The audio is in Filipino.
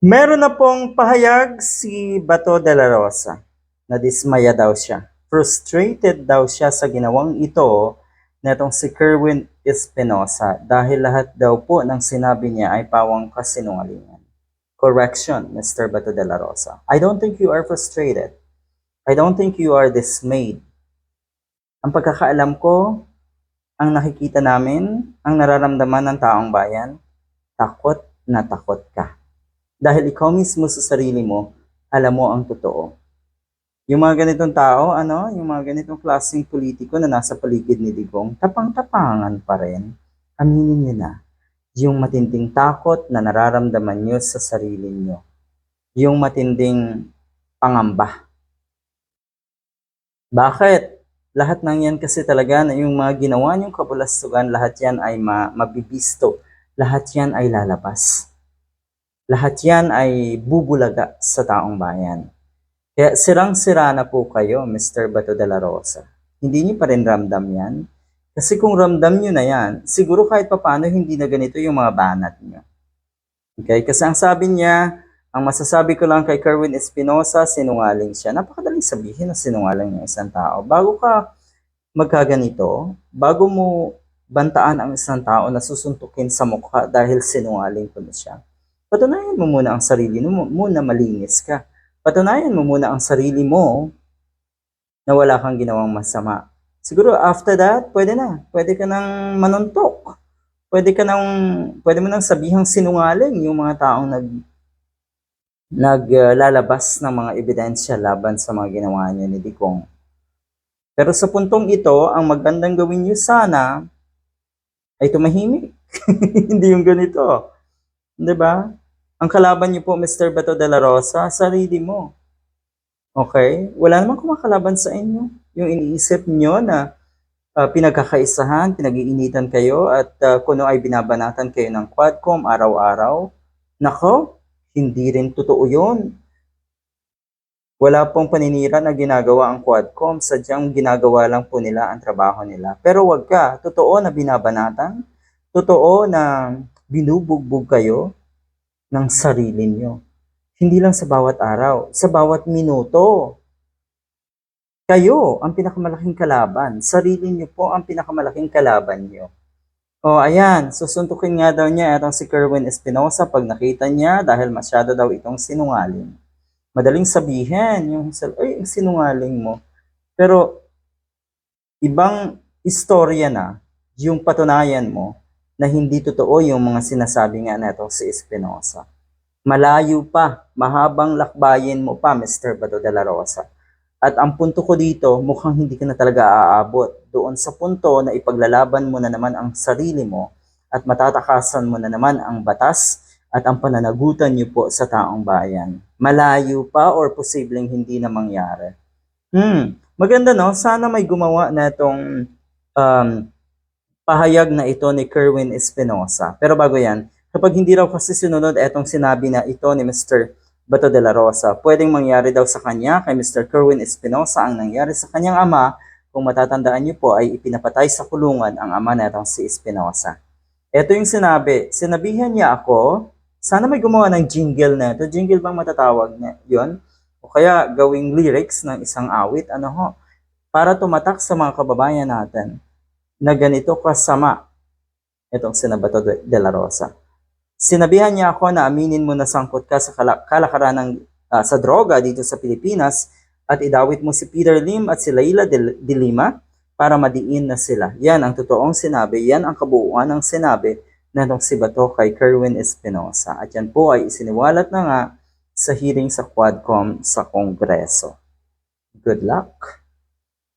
Meron na pong pahayag si Bato de la Rosa na dismaya daw siya. Frustrated daw siya sa ginawang ito netong si Kerwin Espinosa dahil lahat daw po ng sinabi niya ay pawang kasinungalingan. Correction, Mr. Bato de la Rosa. I don't think you are frustrated. I don't think you are dismayed. Ang pagkakaalam ko, ang nakikita namin, ang nararamdaman ng taong bayan, takot na takot ka. Dahil ikaw mismo sa sarili mo, alam mo ang totoo. Yung mga ganitong tao, ano, yung mga ganitong klaseng politiko na nasa paligid ni Digong, tapang-tapangan pa rin. Aminin niyo na. Yung matinding takot na nararamdaman niyo sa sarili niyo. Yung matinding pangamba. Bakit? Lahat ng yan kasi talaga na yung mga ginawa niyong kabulastugan, lahat yan ay ma- mabibisto. Lahat yan ay lalabas lahat yan ay bubulaga sa taong bayan. Kaya sirang-sira na po kayo, Mr. Bato de la Rosa. Hindi niyo pa rin ramdam yan. Kasi kung ramdam niyo na yan, siguro kahit papano hindi na ganito yung mga banat niyo. Okay? Kasi ang sabi niya, ang masasabi ko lang kay Kerwin Espinosa, sinungaling siya. Napakadaling sabihin na sinungaling ng isang tao. Bago ka magkaganito, bago mo bantaan ang isang tao na susuntukin sa mukha dahil sinungaling ko na siya, patunayan mo muna ang sarili mo muna malinis ka. Patunayan mo muna ang sarili mo na wala kang ginawang masama. Siguro after that, pwede na. Pwede ka nang manuntok. Pwede ka nang, pwede mo nang sabihang sinungaling yung mga taong nag naglalabas ng mga ebidensya laban sa mga ginawa niya ni Dikong. Pero sa puntong ito, ang magandang gawin niyo sana ay tumahimik. Hindi yung ganito. 'Di ba? Ang kalaban niyo po, Mr. Bato de la Rosa, sarili mo. Okay? Wala namang kumakalaban sa inyo. Yung iniisip niyo na ah, pinagkakaisahan, pinag-iinitan kayo, at ah, kuno ay binabanatan kayo ng Quadcom araw-araw. Nako, hindi rin totoo yun. Wala pong paninira na ginagawa ang Quadcom, sadyang ginagawa lang po nila ang trabaho nila. Pero wag ka, totoo na binabanatan, totoo na binubugbog kayo ng sarili nyo. Hindi lang sa bawat araw, sa bawat minuto. Kayo ang pinakamalaking kalaban. Sarili nyo po ang pinakamalaking kalaban nyo. O ayan, susuntukin nga daw niya itong si Kerwin Espinosa pag nakita niya dahil masyado daw itong sinungaling. Madaling sabihin, yung ay, sinungaling mo. Pero ibang istorya na yung patunayan mo na hindi totoo yung mga sinasabi nga na si Espinosa. Malayo pa, mahabang lakbayin mo pa, Mr. Bato de la Rosa. At ang punto ko dito, mukhang hindi ka na talaga aabot doon sa punto na ipaglalaban mo na naman ang sarili mo at matatakasan mo na naman ang batas at ang pananagutan niyo po sa taong bayan. Malayo pa or posibleng hindi na mangyari. Hmm, maganda no? Sana may gumawa na itong um, pahayag na ito ni Kerwin Espinosa. Pero bago yan, kapag hindi raw kasi sinunod etong sinabi na ito ni Mr. Bato de la Rosa, pwedeng mangyari daw sa kanya kay Mr. Kerwin Espinosa ang nangyari sa kanyang ama kung matatandaan niyo po ay ipinapatay sa kulungan ang ama na itong si Espinosa. Ito yung sinabi, sinabihan niya ako, sana may gumawa ng jingle na ito. Jingle bang matatawag niya yon? O kaya gawing lyrics ng isang awit, ano ho, para tumatak sa mga kababayan natin na ganito kasama itong sinabato de la Rosa. Sinabihan niya ako na aminin mo na sangkot ka sa kala- kalakaran ng, ah, sa droga dito sa Pilipinas at idawit mo si Peter Lim at si Laila de, Lima para madiin na sila. Yan ang totoong sinabi, yan ang kabuuan ng sinabi na itong si Bato kay Kerwin Espinosa. At yan po ay isiniwalat na nga sa hearing sa Quadcom sa Kongreso. Good luck!